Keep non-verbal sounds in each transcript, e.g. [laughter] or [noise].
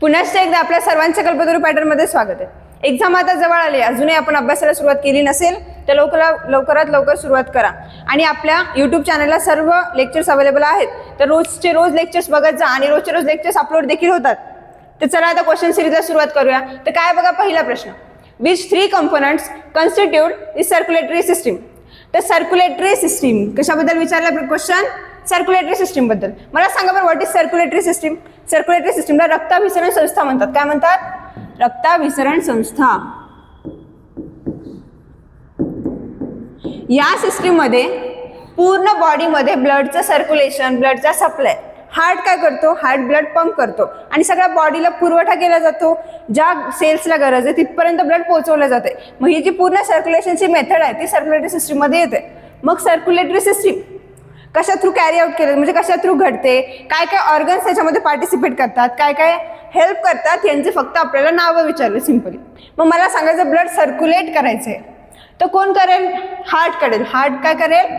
पुनश्च एकदा आपल्या सर्वांच्या कल्पतरू पॅटर्नमध्ये स्वागत आहे. एक्झाम आता जवळ आली अजूनही आपण अभ्यासाला सुरुवात केली नसेल तर लवकर लवकरात लवकर सुरुवात करा. आणि आपल्या यूट्यूब चॅनलला सर्व लेक्चर्स अवेलेबल आहेत. तर रोजचे रोज लेक्चर्स बघत जा आणि रोजचे रोज लेक्चर्स अपलोड देखील होतात. तर चला आता क्वेश्चन सिरीजला सुरुवात करूया. तर काय बघा पहिला प्रश्न. Which three components constitute is circulatory system तर सर्क्युलेटरी सिस्टीम कशाबद्दल विचारला क्वेश्चन सर्क्युलेटरी सिस्टीमबद्दल. मला सांगा बरं what is circulatory system circulatory सिस्टीमला रक्ताभिसरण संस्था म्हणतात. काय म्हणतात? रक्ताभिसरण संस्था. या सिस्टीममध्ये पूर्ण बॉडीमध्ये ब्लडचं सर्क्युलेशन ब्लडचा सप्लाय हार्ट काय करतो? हार्ट ब्लड पंप करतो. आणि सगळ्या बॉडीला पुरवठा केला जातो. ज्या सेल्सला गरज आहे तिथपर्यंत ब्लड पोहोचवलं जाते मग ही जी पूर्ण सर्क्युलेशनची मेथड आहे ती सर्क्युलेटरी सिस्टीममध्ये येते. मग सर्क्युलेटरी सिस्टीम कशा थ्रू कॅरी आउट केलं म्हणजे कशा थ्रू घडते काय काय ऑर्गन्स त्याच्यामध्ये पार्टिसिपेट करतात काय काय हेल्प करतात यांचे फक्त आपल्याला नावं विचारलं सिम्पली मग मला सांगायचं ब्लड सर्क्युलेट करायचंय. तर कोण करेल? हार्ट करेल. हार्ट काय करेल?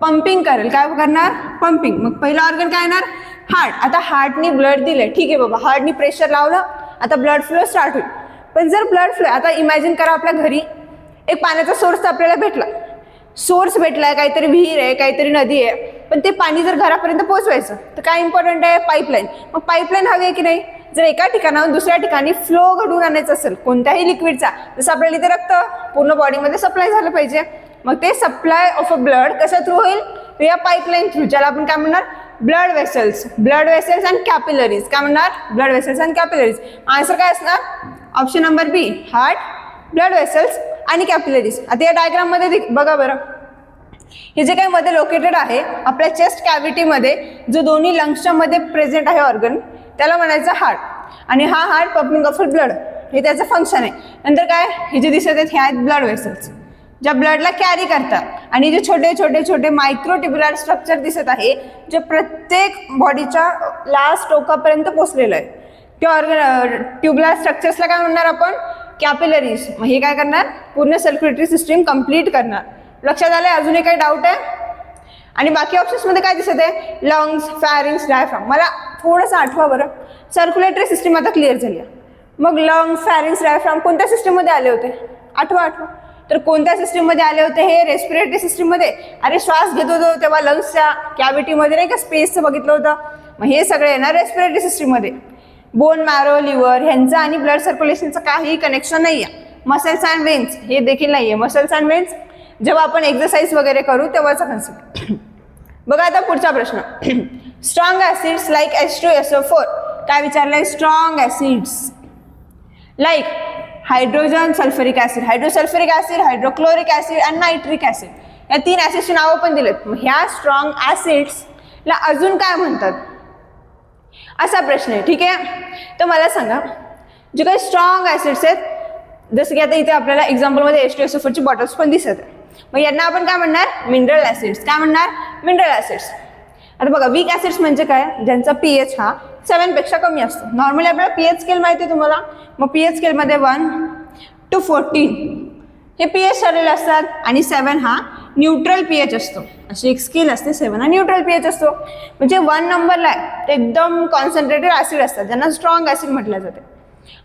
पंपिंग करेल. काय करणार? पंपिंग मग पहिला ऑर्गन काय येणार? हार्ट आता हार्टनी ब्लड दिलं ठीक आहे बाबा हार्टनी प्रेशर लावलं आता ब्लड फ्लो स्टार्ट होईल. पण जर ब्लड फ्लो आता इमॅजिन करा आपल्या घरी एक पाण्याचा सोर्स आपल्याला भेटला. सोर्स भेटलाय काहीतरी विहीर आहे काहीतरी नदी आहे. पण ते पाणी जर घरापर्यंत पोहोचवायचं तर काय इम्पॉर्टंट आहे पाईपलाईन मग पाईपलाईन हवी आहे की नाही? जर एका ठिकाणाहून दुसऱ्या ठिकाणी फ्लो घडून आणायचं असेल कोणत्याही लिक्विडचा जसं आपल्याला इथे रक्त पूर्ण बॉडीमध्ये सप्लाय झालं पाहिजे. मग ते सप्लाय ऑफ अ ब्लड कशा थ्रू होईल? तर या पाईपलाईन थ्रू ज्याला आपण काय म्हणणार? Blood vessels blood vessels and capillaries काय म्हणणार? Blood vessels and capillaries answer काय असणार? Option number B heart blood vessels आणि कॅपिलरीज आता या डायग्राममध्ये बघा बरं. हे जे काही मध्ये लोकेटेड आहे आपल्या चेस्ट कॅव्हिटीमध्ये जो दोन्ही लंग्सच्या मध्ये प्रेझेंट आहे ऑर्गन त्याला म्हणायचं हार्ट आणि हा हार्ट पंपिंग ऑफ ब्लड हे त्याचं फंक्शन आहे. नंतर काय? हे जे दिसत आहेत हे आहेत ब्लड वेसल्स ज्या ब्लडला कॅरी करतात. आणि जे छोटे छोटे छोटे मायक्रोटिब्युलर स्ट्रक्चर दिसत आहे जे प्रत्येक बॉडीच्या लास्ट टोकापर्यंत पोचलेलं आहे. ते ऑर्गन ट्युबुलर स्ट्रक्चर्सला काय म्हणणार आपण? कॅपिलरीज मग हे काय करणार? पूर्ण सर्क्युलेटरी सिस्टीम कंप्लीट करणार. लक्षात आलंय? अजूनही काही डाऊट आहे? आणि बाकी ऑप्शन्समध्ये काय दिसत आहे? लंग्स फॅरिंग्स डायफ्राम मला थोडंसं आठवा बरं. सर्क्युलेटरी सिस्टीम आता क्लिअर झाली आहे. मग लंग्स फॅरिंग्स डायफ्राम कोणत्या सिस्टीममध्ये आले होते? आठवा आठवा. तर कोणत्या सिस्टीममध्ये आले होते? हे रेस्पिरेटरी सिस्टीममध्ये अरे श्वास घेत होतो तेव्हा लंग्सच्या कॅव्हिटीमध्ये नाही का? स्पेसचं बघितलं होतं. मग हे सगळे येणार रेस्पिरेटरी सिस्टीममध्ये बोन मॅरो लिव्हर ह्यांचं आणि ब्लड सर्क्युलेशनचं काही कनेक्शन नाही आहे मसल्स अँड वेन्स हे देखील नाही आहे मसल्स अँड वेन्स जेव्हा आपण एक्सरसाइज वगैरे करू तेव्हाचा कन्सेप्ट बघा आता पुढचा प्रश्न. Strong acids like S two S O four काय विचारलंय? Strong acids like hydrogen sulphuric acid hydrosulphuric acid hydrochloric acid and nitric acid या तीन ॲसिडची नावं पण दिलेत. ह्या स्ट्रॉंग ॲसिड्सला अजून काय म्हणतात? असा प्रश्न आहे ठीक आहे? तर मला सांगा जे काही स्ट्रॉंग ॲसिड्स आहेत जसं की आता इथे आपल्याला एक्झाम्पलमध्ये एस टी एस फोरची बॉटल्स पण दिसत आहे मग यांना आपण काय म्हणणार? मिनरल ॲसिड्स काय म्हणणार? मिनरल ॲसिड्स आता बघा वीक ॲसिड्स म्हणजे काय? ज्यांचा पी एच हा सेवनपेक्षा कमी असतो. नॉर्मली आपल्याला पी एच स्केल माहिती आहे तुम्हाला? मग पी एच स्केलमध्ये वन टू फोर्टीन हे पी एच ठरलेले असतात आणि सेवन हा न्यूट्रल पी एच असतो. अशी एक स्केल असते सेवन हा न्यूट्रल पी एच असतो. म्हणजे वन नंबरला आहे ते एकदम कॉन्सन्ट्रेटेड ॲसिड असतात ज्यांना स्ट्रॉंग ॲसिड म्हटलं जाते.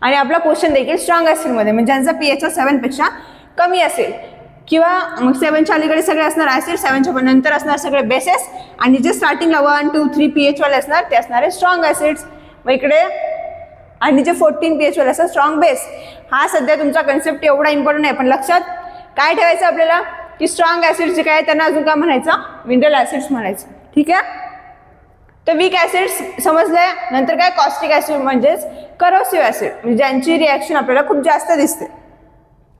आणि आपला क्वेश्चन देखील स्ट्रॉंग ॲसिडमध्ये म्हणजे ज्यांचा पी एच हा सेवनपेक्षा कमी असेल किंवा सेवनच्या अलीकडे सगळे असणार ॲसिड सेवनच्या पण नंतर असणार सगळे बेसेस आणि जे स्टार्टिंगला वन टू थ्री पी एचवाले असणार ते असणारे स्ट्रॉंग ॲसिड्स मग इकडे आणि जे फोर्टीन पी एचवाले असतात स्ट्रॉंग बेस हा सध्या तुमचा कन्सेप्ट एवढा इम्पॉर्टंट आहे. पण लक्षात काय ठेवायचं आपल्याला? की स्ट्रॉंग ॲसिड जे काय त्यांना अजून काय म्हणायचं? मिनरल ॲसिड्स म्हणायचं. ठीक आहे? तर वीक ॲसिड्स समजले. नंतर काय? कॉस्टिक ॲसिड म्हणजेच करोसिव्ह ॲसिड म्हणजे ज्यांची रिॲक्शन आपल्याला खूप जास्त दिसते.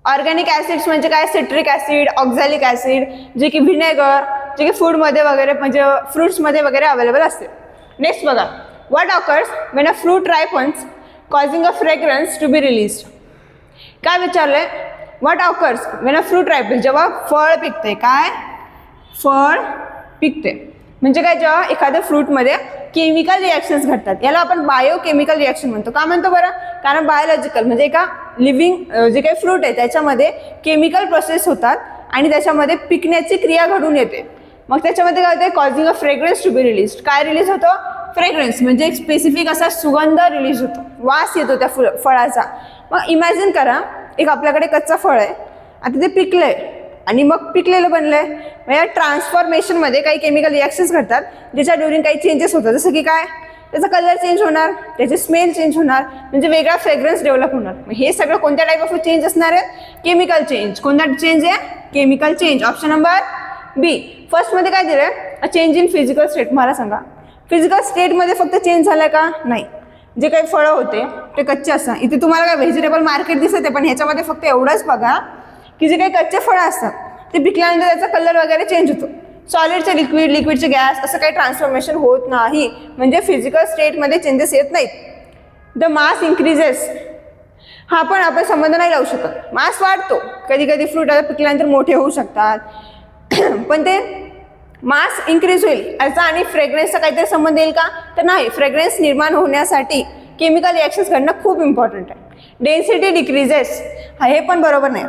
ऑर्गॅनिक ॲसिड्स म्हणजे काय? सिट्रिक ॲसिड ऑक्झॅलिक ॲसिड जे की व्हिनेगर जे की फूडमध्ये वगैरे म्हणजे फ्रुट्समध्ये वगैरे अवेलेबल असते. नेक्स्ट बघा. What occurs when a fruit ripens causing a fragrance to be release काय विचारलंय? What occurs when a fruit ripen जेव्हा फळ पिकते काय? फळ पिकते. म्हणजे काय जेव्हा एखाद्या फ्रूटमध्ये केमिकल रिॲक्शन्स घडतात. याला आपण बायोकेमिकल रिॲक्शन म्हणतो. का म्हणतो बरं? कारण बायोलॉजिकल म्हणजे एका लिव्हिंग जे काही फ्रूट आहे त्याच्यामध्ये केमिकल प्रोसेस होतात आणि त्याच्यामध्ये पिकण्याची क्रिया घडून येते. मग त्याच्यामध्ये काय होते causing a fragrance to be release काय रिलीज होतं? फ्रेग्रन्स म्हणजे एक स्पेसिफिक असा सुगंध रिलीज होतो. वास येतो त्या फुल फळाचा. मग इमॅजिन करा एक आपल्याकडे कच्चा फळ आहे. आता ते पिकलंय. आणि मग पिकलेलं बनलंय. मग या ट्रान्सफॉर्मेशनमध्ये काही केमिकल रिॲक्शन्स घडतात. ज्याच्या ड्युरिंग काही चेंजेस होतात. जसं की काय? त्याचा कलर चेंज होणार. त्याचे स्मेल चेंज होणार. म्हणजे वेगळा फ्रेग्रन्स डेव्हलप होणार. मग हे सगळं कोणत्या टाईप ऑफ चेंज असणार आहे? केमिकल चेंज कोणता चेंज आहे? Chemical change option number B फर्स्टमध्ये काय दिलंय? चेंज इन फिजिकल स्टेट मला सांगा. फिजिकल स्टेटमध्ये फक्त चेंज झालाय का? नाही. जे काही फळं होते ते कच्चे असतात. इथे तुम्हाला काय व्हेजिटेबल मार्केट दिसत आहे पण ह्याच्यामध्ये फक्त एवढंच बघा की जे काही कच्चे फळं असतात ते पिकल्यानंतर त्याचा कलर वगैरे चेंज होतो. सॉलिडचे लिक्विड लिक्विडचे गॅस असं काही ट्रान्सफॉर्मेशन होत नाही. म्हणजे फिजिकल स्टेटमध्ये चेंजेस येत नाहीत. द मास इन्क्रीजेस हा पण आपण संबंध नाही लावू शकत. मास वाढतो. कधी कधी फ्रूट आता पिकल्यानंतर मोठे होऊ शकतात. [clears throat] पण ते मास इन्क्रीज होईल. याचा आणि फ्रेग्रन्सचा काहीतरी संबंध येईल का? तर नाही. फ्रेग्रन्स निर्माण होण्यासाठी केमिकल रिॲक्शन्स घडणं खूप इम्पॉर्टंट आहे. डेन्सिटी डिक्रीजेस हे पण बरोबर नाही.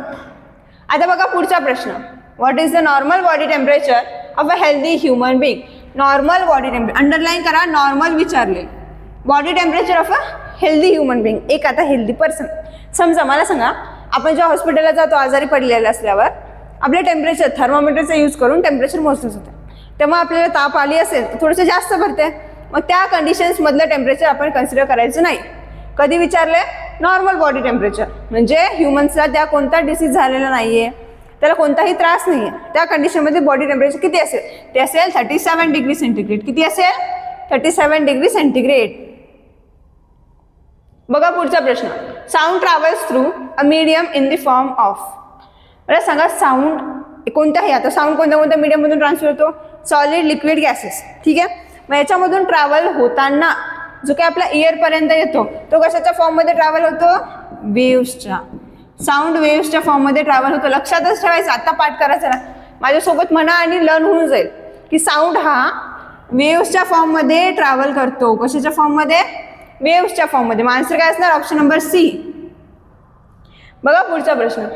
आता बघा पुढचा प्रश्न. What is the normal body temperature of a healthy human being normal body temperature underline करा नॉर्मल विचारले. Body temperature of a healthy human being एक आता हेल्दी पर्सन समजा मला सांगा आपण जेव्हा हॉस्पिटलला जातो आजारी पडलेला असल्यावर आपले टेम्परेचर थर्मोमीटरचा यूज करून टेम्परेचर मोजलं जातं. तेव्हा आपल्याला ताप आली असेल तर थोडंसं जास्त भरते. मग त्या कंडिशन्समधलं टेम्परेचर आपण कन्सिडर करायचं नाही. कधी विचारले नॉर्मल बॉडी टेम्परेचर म्हणजे ह्युमन्सला त्या कोणता डिसीज झालेला नाही आहे त्याला कोणताही त्रास नाही आहे त्या कंडिशनमध्ये बॉडी टेम्परेचर किती असेल? ते असेल थर्टी सेवन डिग्री सेंटीग्रेड किती असेल? थर्टी सेवन डिग्री सेंटीग्रेड बघा पुढचा प्रश्न. Sound travels through a medium in the form of मला सांगा साऊंड कोणत्याही आता साऊंड कोणत्या कोणत्या मीडियममधून ट्रान्सफर होतो? सॉलिड लिक्विड गॅसेस ठीक आहे? मग याच्यामधून ट्रॅव्हल होताना जो काही आपला इयरपर्यंत येतो तो कशाच्या फॉर्ममध्ये ट्रॅव्हल होतो? वेव्सच्या साऊंड वेव्सच्या फॉर्ममध्ये ट्रॅव्हल होतो. लक्षातच ठेवायचं आता पाठ करायचं ना माझ्यासोबत म्हणा आणि लर्न होऊन जाईल की साऊंड हा वेव्सच्या फॉर्ममध्ये ट्रॅव्हल करतो. कशाच्या फॉर्ममध्ये वेव्सच्या फॉर्ममध्ये मग आन्सर काय असणार? ऑप्शन नंबर सी बघा पुढचा प्रश्न.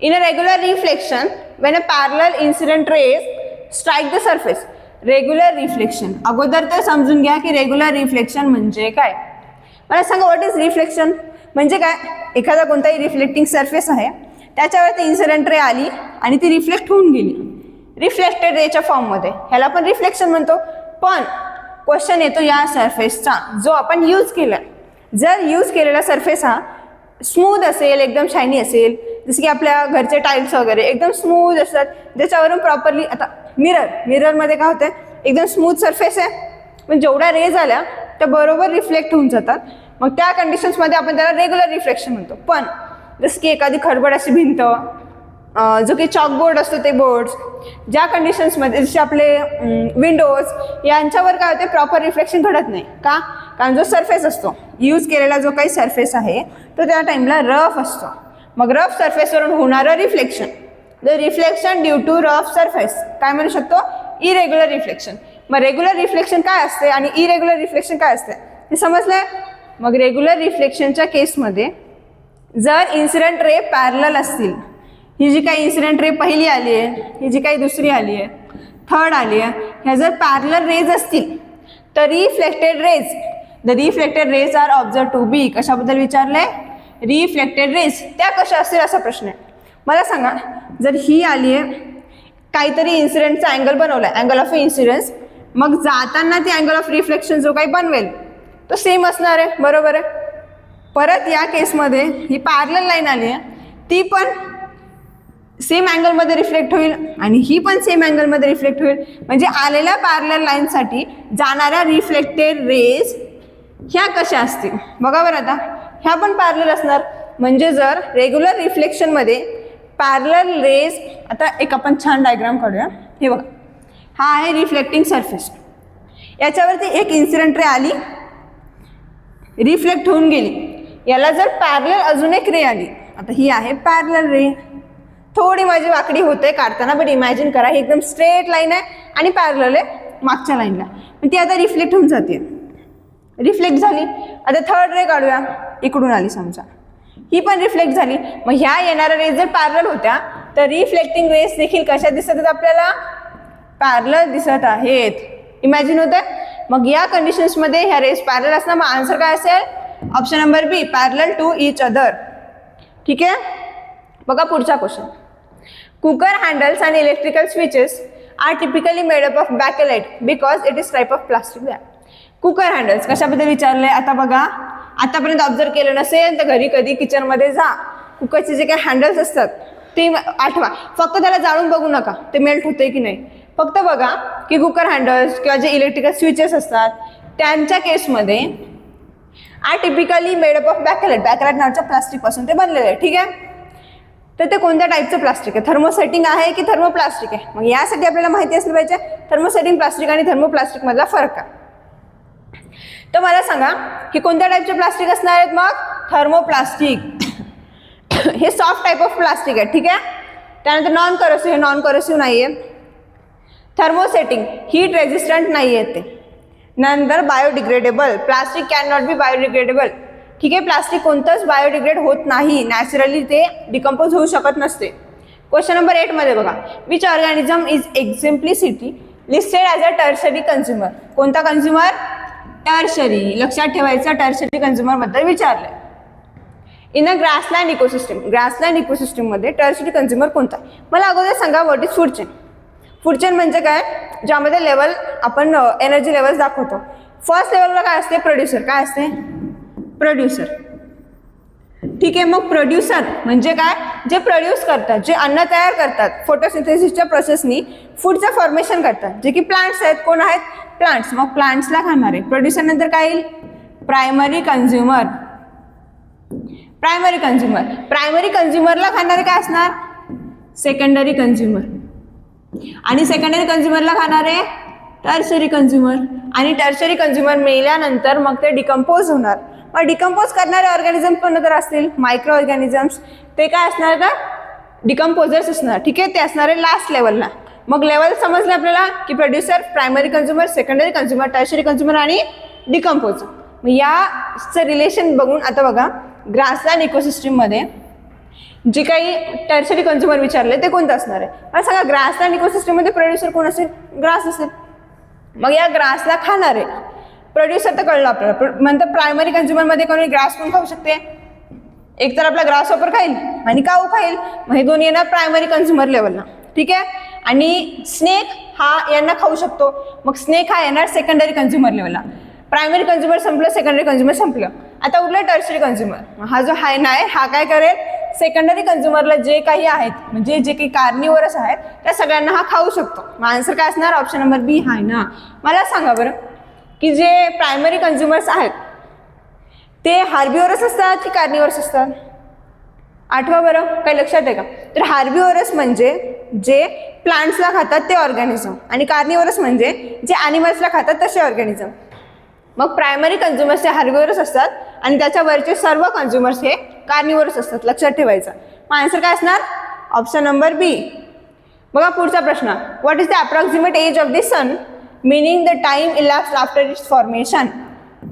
In a regular reflection when a parallel incident rays strike the surface regular reflection अगोदर तर समजून घ्या की रेग्युलर रिफ्लेक्शन म्हणजे काय? मला सांगा व्हॉट इज रिफ्लेक्शन म्हणजे काय? एखादा कोणताही रिफ्लेक्टिंग सरफेस आहे त्याच्यावरती इन्सिडेंट रे आली आणि ती रिफ्लेक्ट होऊन गेली. रिफ्लेक्टेड रेच्या फॉर्ममध्ये ह्याला आपण रिफ्लेक्शन म्हणतो. पण क्वेश्चन येतो या सरफेसचा जो आपण यूज केला. जर यूज केलेला सरफेस हा स्मूथ असेल एकदम शायनी असेल जसं की आपल्या घरचे टाईल्स वगैरे एकदम स्मूथ असतात. ज्याच्यावरून प्रॉपरली आता मिरर मिररमध्ये काय होतं एकदम स्मूथ सरफेस आहे. पण जेवढ्या रेज आल्या त्या बरोबर रिफ्लेक्ट होऊन जातात. मग त्या कंडिशन्समध्ये आपण त्याला रेग्युलर रिफ्लेक्शन म्हणतो. पण जसं की एखादी खडबड अशी भिंत जो की चॉकबोर्ड असतो ते बोर्ड्स ज्या कंडिशन्समध्ये जसे आपले विंडोज यांच्यावर काय होते प्रॉपर रिफ्लेक्शन घडत नाही. का? कारण जो सरफेस असतो यूज केलेला जो काही सरफेस आहे तो त्या टाईमला रफ असतो. मग रफ सरफेसवरून होणारं reflection the reflection due to rough surface काय म्हणू शकतो? इरेग्युलर रिफ्लेक्शन मग रेग्युलर रिफ्लेक्शन काय असते आणि इरेग्युलर रिफ्लेक्शन काय असते? हे समजलंय? मग रेग्युलर रिफ्लेक्शनच्या केसमध्ये जर इन्सिडेंट रे पॅरल असतील ही जी काही इन्सिडेंट रे पहिली आली आहे ही जी काही दुसरी आली आहे थर्ड आली आहे ह्या जर पॅरलर रेज असतील तर reflected rays the reflected rays are observed to be कशाबद्दल विचारलंय? रिफ्लेक्टेड रेज त्या कशा असतील असा प्रश्न आहे. मला सांगा जर ही आली आहे काहीतरी इन्सिडेंटचा अँगल बनवला आहे अँगल ऑफ इन्सिडन्स मग जाताना ती अँगल ऑफ रिफ्लेक्शन जो काही बनवेल तो सेम असणार आहे बरोबर आहे? परत या केसमध्ये ही पॅरल लाईन आली आहे ती पण सेम अँगलमध्ये रिफ्लेक्ट होईल आणि ही पण सेम अँगलमध्ये रिफ्लेक्ट होईल. म्हणजे आलेल्या पॅरलर लाईनसाठी जाणाऱ्या रिफ्लेक्टेड रेज ह्या कशा असतील? बघा बरं आता. ह्या पण पॅरलर असणार. म्हणजे जर रेग्युलर रिफ्लेक्शनमध्ये पॅरलर रेज आता एक आपण छान डायग्राम काढूया. हे बघा. हा आहे रिफ्लेक्टिंग सरफेस याच्यावरती एक इन्सिडेंट रे आली. रिफ्लेक्ट होऊन गेली. याला जर पॅरलर अजून एक रे आली. आता ही आहे पॅरलर रे थोडी माझी वाकडी होते काढताना बट इमॅजिन करा ही एकदम स्ट्रेट लाईन आहे आणि पॅरल आहे मागच्या लाईनला ती आता रिफ्लेक्ट होऊन जाते. रिफ्लेक्ट झाली. आता थर्ड रे काढूया. इकडून आली समजा. ही पण रिफ्लेक्ट झाली. मग ह्या येणाऱ्या रेज जर पॅरल होत्या तर रिफ्लेक्टिंग रेस देखील कशा दिसत आहेत आपल्याला? पॅरल दिसत आहेत. इमॅजिन होतं मग या कंडिशन्समध्ये ह्या रेस पॅरल असणार मग आन्सर काय असेल? Option number B parallel to each other ठीक आहे? बघा पुढचा क्वेश्चन कुकर हँडल्स आणि electrical switches are typically made up of bakelite because it is type of plastic bag cooker handles कशाबद्दल विचारले आता बघा. आतापर्यंत ऑब्झर्व केलं नसेल तर घरी कधी किचनमध्ये जा. कुकरचे जे काही हँडल्स असतात ते आठवा. फक्त त्याला जाळून बघू नका. ते मेल्ट होते की नाही? फक्त बघा की कुकर हँडल्स किंवा जे इलेक्ट्रिकल स्विचेस असतात त्यांच्या केसमध्ये are typically made up of bakelite bakelite नावाच्या प्लास्टिकपासून ते बनलेलं आहे. ठीक आहे? तर ते कोणत्या टाईपचं प्लास्टिक आहे? थर्मोसेटिंग आहे की थर्मोप्लास्टिक आहे? मग यासाठी आपल्याला माहिती असलं पाहिजे थर्मोसेटिंग प्लास्टिक आणि थर्मोप्लास्टिकमधला फरक आहे. तर मला सांगा की कोणत्या टाईपचे प्लास्टिक असणार आहेत मग? थर्मोप्लास्टिक हे सॉफ्ट टाईप ऑफ प्लास्टिक आहे ठीक आहे? त्यानंतर नॉन करोसिव्ह हे नॉन करोसिव्ह नाही आहे थर्मोसेटिंग हीट रेझिस्टंट नाही आहे ते. नंतर biodegradable plastic can not be biodegradable ठीक आहे प्लास्टिक कोणतंच बायोडिग्रेड होत नाही. नॅचरली ते डिकम्पोज होऊ शकत नसते. क्वेश्चन नंबर एटमध्ये बघा. Which organism is explicitly listed as a tertiary consumer कोणता कन्झ्युमर टर्शरी लक्षात ठेवायचं टर्शरी कन्झ्युमरबद्दल विचारलं in a grassland ecosystem grassland इकोसिस्टममध्ये टर्शरी कन्झ्युमर कोणता? मला अगोदर सांगा what is food chain food chain म्हणजे काय? ज्यामध्ये लेवल आपण uh, एनर्जी लेवल्स दाखवतो. फर्स्ट लेवलला काय असते? प्रोड्युसर काय असते? प्रोड्युसर ठीक आहे मग प्रोड्युसर म्हणजे काय? जे प्रोड्यूस करतात जे अन्न तयार करतात फोटोसिंथेसिसच्या प्रोसेसनी फूडचं फॉर्मेशन करतात. जे की प्लांट्स आहेत कोण आहेत? प्लांट्स मग प्लांट्सला खाणारे प्रोड्युसर नंतर काय येईल? Primary consumer primary consumer primary कन्झ्युमरला खाणारे काय असणार? सेकंडरी कन्झ्युमर आणि सेकंडरी कन्झ्युमरला खाणारे? टर्शरी कन्झ्युमर आणि टर्शरी कन्झ्युमर मेल्यानंतर मग ते डिकम्पोज होणार. मग डिकम्पोज करणारे ऑर्गॅनिझम पण तर असतील? मायक्रो ऑर्गॅनिझम्स ते काय असणार का? डिकम्पोजर्स असणार. ठीक आहे? ते असणारे लास्ट लेवलला मग लेवल समजले आपल्याला की producer primary consumer secondary consumer tertiary consumer आणि डिकम्पोजर मग याचं रिलेशन बघून आता बघा ग्रासलँड इकोसिस्टीममध्ये जे काही टर्शरी कन्झ्युमर विचारले ते कोणतं असणार आहे? मला सांगा ग्रासलँड इकोसिस्टममध्ये प्रोड्युसर कोण असेल? ग्रास असेल. मग या ग्रासला खाणारे प्रोड्युसर तर कळलं आपल्याला. प्र- नंतर प्रायमरी कन्झ्युमरमध्ये कोणी ग्रास पण खाऊ शकते? एक तर आपला ग्रास वापर खाईल आणि काऊ खाईल. मग हे दोन्ही येणार प्रायमरी कन्झ्युमर लेवलला ठीक आहे? आणि स्नेक हा यांना खाऊ शकतो. मग स्नेक हा येणार सेकंडरी कन्झ्युमर लेवलला प्रायमरी कन्झ्युमर संपलं सेकंडरी कन्झ्युमर संपलं. आता उरलं टर्सरी कन्झ्युमर हा जो हाय नाही हा काय करेल? सेकंडरी कन्झ्युमरला जे काही आहेत म्हणजे जे काही कार्निवरस आहेत त्या सगळ्यांना हा खाऊ शकतो. मग आन्सर काय असणार? ऑप्शन नंबर बी हाय ना. मला सांगा बरं की जे प्रायमरी कन्झ्युमर्स आहेत ते हार्बिओरस असतात की कार्निवरस असतात? आठवा बरं काही लक्षात आहे का? तर हार्बिओरस म्हणजे जे प्लांट्सला खातात ते ऑर्गॅनिझम आणि कार्निवरस म्हणजे जे ॲनिमल्सला खातात तसे ऑर्गॅनिझम मग प्रायमरी कन्झ्युमर्स हे हार्बिओरस असतात आणि त्याच्यावरचे सर्व कन्झ्युमर्स हे कार्निवरस असतात. लक्षात ठेवायचं. मग आन्सर काय असणार? ऑप्शन नंबर बी बघा पुढचा प्रश्न. What is the approximate age of the sun meaning the time elapse after its formation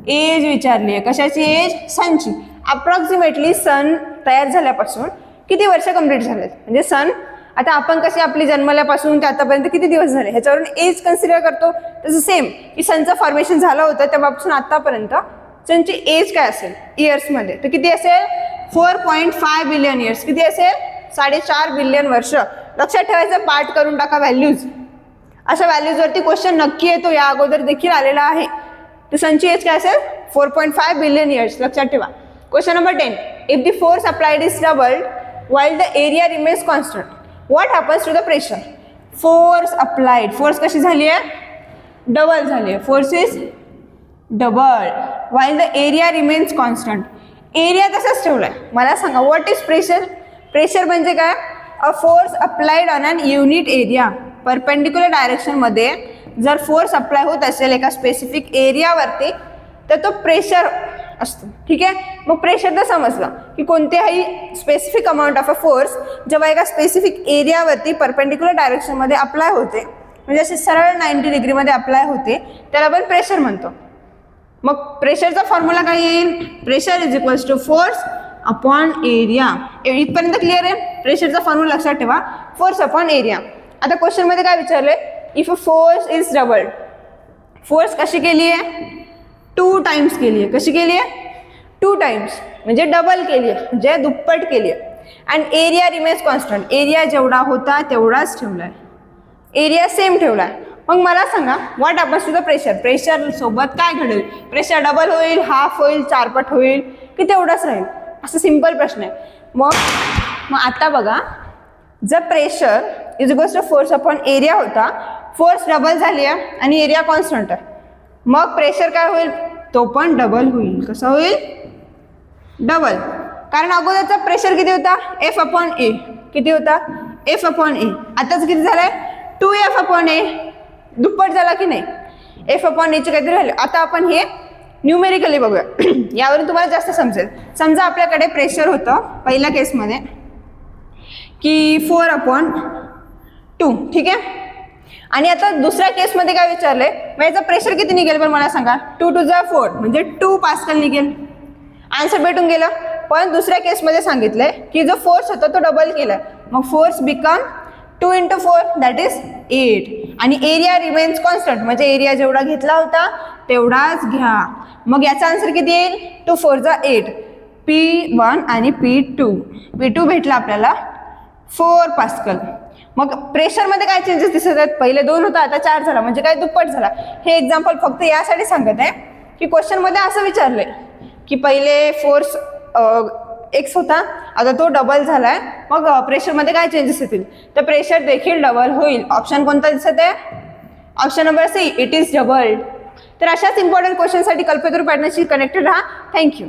age विचारली आहे. कशाची एज सनची अप्रॉक्सिमेटली सन तयार झाल्यापासून किती वर्ष कंप्लीट झालेत? म्हणजे सन आता आपण कसे आपली जन्मल्यापासून ते आतापर्यंत किती दिवस झाले? ह्याच्यावरून एज कन्सिडर करतो. तसं सेम की सनचं फॉर्मेशन झालं होतं तेव्हापासून आतापर्यंत सनची एज काय असेल? इयर्समध्ये तर किती असेल? Four point five billion years किती असेल? साडेचार बिलियन वर्ष. लक्षात ठेवायचं पार्ट करून टाका व्हॅल्यूज अशा व्हॅल्यूजवरती क्वेश्चन नक्की येतो. या अगोदर देखील आलेला आहे. तर सनची एज काय असेल? Four point five billion years लक्षात ठेवा. Question number ten if the force applied is doubled while the area remains constant what happens to the pressure force applied force कशी झाली आहे? डबल झाली आहे. Force is double while the area remains constant area तसाच ठेवला आहे मला सांगा व्हॉट इज प्रेशर प्रेशर म्हणजे काय? A force applied on an unit area perpendicular डायरेक्शनमध्ये जर फोर्स अप्लाय होत असेल एका स्पेसिफिक एरियावरती तर तो प्रेशर असतो. ठीक आहे? मग प्रेशर तर समजलं की कोणत्याही specific amount of a force जेव्हा एका स्पेसिफिक एरियावरती परपेंडिक्युलर डायरेक्शनमध्ये अप्लाय होते म्हणजे असे सरळ नाईन्टी डिग्रीमध्ये अप्लाय होते त्याला आपण प्रेशर म्हणतो. मग प्रेशरचा फॉर्म्युला काय येईल? Pressure is equals to force upon area इथपर्यंत क्लिअर आहे? प्रेशरचा फॉर्म्युला लक्षात ठेवा. फोर्स अपॉन एरिया आता क्वेश्चनमध्ये काय विचारलंय? If a force is double force कशी केली आहे? टू टाइम्स केली आहे. कशी केली आहे? टू टाइम्स म्हणजे डबल केली आहे. म्हणजे दुप्पट केली आहे. And area remains constant area जेवढा होता तेवढाच ठेवला आहे एरिया सेम ठेवला आहे मग मला सांगा व्हॉट आपण टू द प्रेशर प्रेशर सोबत काय घडेल? प्रेशर डबल होईल हाफ होईल चारपट होईल की तेवढाच राहील? असं सिंपल प्रश्न आहे. मग मग आता बघा जर pressure is equals to force upon area होता. फोर्स डबल झाली आहे आणि एरिया कॉन्स्टंट आहे. मग प्रेशर काय होईल? तो पण डबल होईल. कसं होईल? डबल कारण अगोदरचा प्रेशर किती होता? एफ अपॉन ए किती होता? एफ अपॉन ए आताच किती झालंय? टू एफ अपॉन ए दुप्पट झाला की नाही? एफ अपॉन एचे काहीतरी राहिले आता आपण हे न्यूमेरिकली बघूया. [clears throat] यावरून तुम्हाला जास्त समजेल. समजा आपल्याकडे प्रेशर होतं पहिल्या केसमध्ये की फोर अपॉन टू ठीक आहे? आणि आता दुसऱ्या केसमध्ये काय विचारलंय? मग याचा प्रेशर किती निघेल पण मला सांगा? टू टू जा फोर म्हणजे टू पास्कल निघेल. आन्सर भेटून गेलं. पण दुसऱ्या केसमध्ये सांगितलंय की जो फोर्स होता तो डबल केला मग force become two into four that is eight आणि एरिया रिमेन्स कॉन्स्टंट म्हणजे एरिया जेवढा घेतला होता तेवढाच घ्या. मग याचा आन्सर किती येईल? टू फोर जा एट पी वन आणि पी टू पी टू भेटला आपल्याला फोर पास्कल. मग प्रेशरमध्ये काय चेंजेस दिसत आहेत? पहिले दोन होता आता चार झाला. म्हणजे काय दुप्पट झाला. हे एक्झाम्पल फक्त यासाठी सांगत आहे की क्वेश्चनमध्ये असं विचारलंय की पहिले फोर्स एक्स होता आता तो डबल झाला आहे मग प्रेशरमध्ये काय चेंजेस येतील? तर प्रेशर देखील डबल होईल. ऑप्शन कोणता दिसत आहे? Option number C it is double तर अशाच इम्पॉर्टंट क्वेश्चनसाठी कल्पतरू पॅटर्नशी कनेक्टेड राहा. Thank you